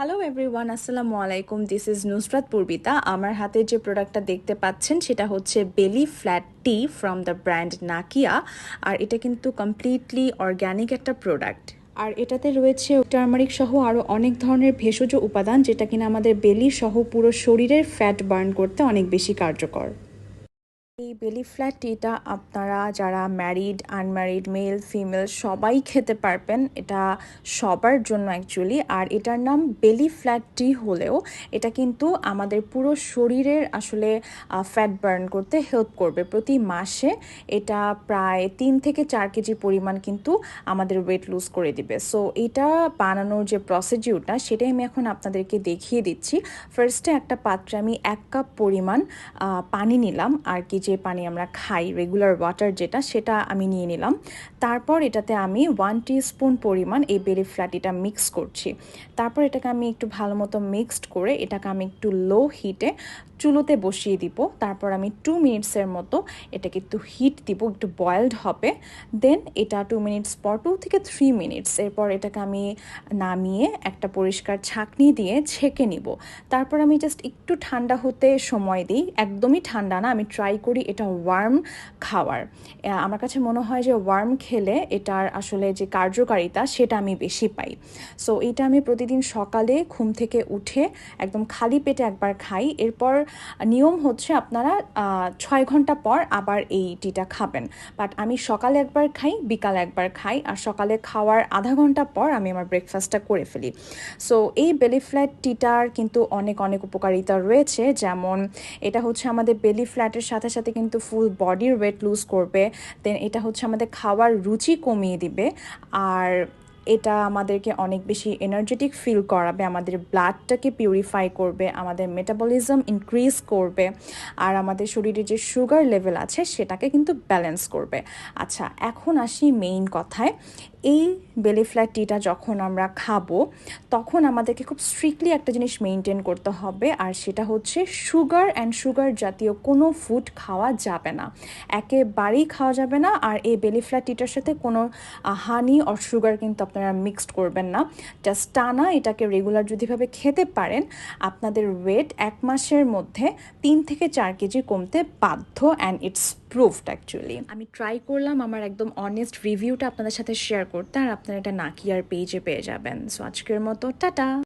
Hello everyone আসসালামু আলাইকুম this is Nusrat পূর্বিতা আমার হাতে যে প্রোডাক্টটা দেখতে পাচ্ছেন, সেটা হচ্ছে belly flat tea from the brand Nakiya আর এটা কিন্তু কমপ্লিটলি অর্গ্যানিক একটা প্রোডাক্ট আর এটাতে রয়েছে টার্মারিক সহ আরও অনেক ধরনের ভেষজ উপাদান, যেটা কিনা আমাদের বেলি সহ পুরো শরীরের ফ্যাট বার্ন করতে অনেক বেশি কার্যকর। এই বেলি ফ্ল্যাট টিটা আপনারা যারা ম্যারিড, আনম্যারিড, মেল, ফিমেল সবাই খেতে পারবেন। এটা সবার জন্য অ্যাকচুয়ালি আর এটার নাম বেলি ফ্ল্যাট টি হলেও এটা কিন্তু আমাদের পুরো শরীরের আসলে ফ্যাট বার্ন করতে হেল্প করবে। প্রতি মাসে এটা প্রায় তিন থেকে চার কেজি পরিমাণ কিন্তু আমাদের ওয়েট লুজ করে দিবে। সো এটা বানানোর যে প্রসিডিউরটা সেটাই আমি এখন আপনাদেরকে দেখিয়ে দিচ্ছি। ফার্স্টে একটা পাত্রে আমি এক কাপ পরিমাণ পানি নিলাম। আর কি যে পানি আমরা খাই রেগুলার ওয়াটার যেটা, সেটা আমি নিয়ে নিলাম। তারপর এটাতে আমি ওয়ান স্পুন পরিমাণ এই বেলি ফ্ল্যাটিটা মিক্স করছি। তারপর এটাকে আমি একটু ভালো মতো মিক্সড করে এটাকে আমি একটু লো হিটে চুলোতে বসিয়ে দিব। তারপর আমি টু মিনিটসের মতো এটাকে একটু হিট দিব, একটু বয়েলড হবে। দেন এটা টু মিনিটস পর টু থেকে থ্রি মিনিটস এরপর এটাকে আমি নামিয়ে একটা পরিষ্কার ছাঁকনি দিয়ে ছেঁকে নিব। তারপর আমি জাস্ট একটু ঠান্ডা হতে সময় দিই। একদমই ঠান্ডা না, আমি ট্রাই করি এটা ওয়ার্ম খাওয়ার। আমার কাছে মনে হয় যে ওয়ার্ম খেলে এটার আসলে যে কার্যকারিতা সেটা আমি বেশি পাই। সো এটা আমি প্রতিদিন সকালে ঘুম থেকে উঠে একদম খালি পেটে একবার খাই। এরপর নিয়ম হচ্ছে আপনারা ছয় ঘণ্টা পর আবার এই টিটা খাবেন। বাট আমি সকালে একবার খাই, বিকালে একবার খাই, আর সকালে খাওয়ার আধা ঘণ্টা পর আমি আমার ব্রেকফাস্টটা করে ফেলি। সো এই বেলি ফ্ল্যাট টিটার কিন্তু অনেক অনেক উপকারিতা রয়েছে। যেমন, এটা হচ্ছে আমাদের বেলি ফ্ল্যাটের সাথে সাথে কিন্তু ফুল বডির ওয়েট লুজ করবে দেন এটা হচ্ছে আমাদের খাওয়ার রুচি কমিয়ে দিবে। আর এটা আমাদেরকে অনেক বেশি এনার্জেটিক ফিল করাবে, আমাদের ব্লাডটাকে পিউরিফাই করবে, আমাদের মেটাবলিজম ইনক্রিজ করবে, আর আমাদের শরীরে যে সুগার লেভেল আছে সেটাকে কিন্তু ব্যালেন্স করবে। আচ্ছা এখন আসি মেইন কথায়। এই বেলি ফ্ল্যাট টিটা যখন আমরা খাব, তখন আমাদেরকে খুব স্ট্রিক্টলি একটা জিনিস মেনটেন করতে হবে, আর সেটা হচ্ছে সুগার অ্যান্ড সুগার জাতীয় কোনো ফুড খাওয়া যাবে না। একেবারেই খাওয়া যাবে না, আর এই বেলি ফ্ল্যাট টিটার সাথে কোনো হানি অর সুগার কিন্তু আপনারা মিক্সড করবেন না। জাস্ট টানা এটাকে রেগুলার যদিভাবে খেতে পারেন, আপনাদের ওয়েট এক মাসের মধ্যে তিন থেকে চার কেজি কমতে বাধ্য অ্যান্ড ইটস প্রুফড অ্যাকচুয়ালি আমি ট্রাই করলাম, আমার একদম অনেস্ট রিভিউটা আপনাদের সাথে শেয়ার করতে, আর আপনারা এটা নাকি আর পেজে পেয়ে যাবেন। সো আজকের মতো, টাটা!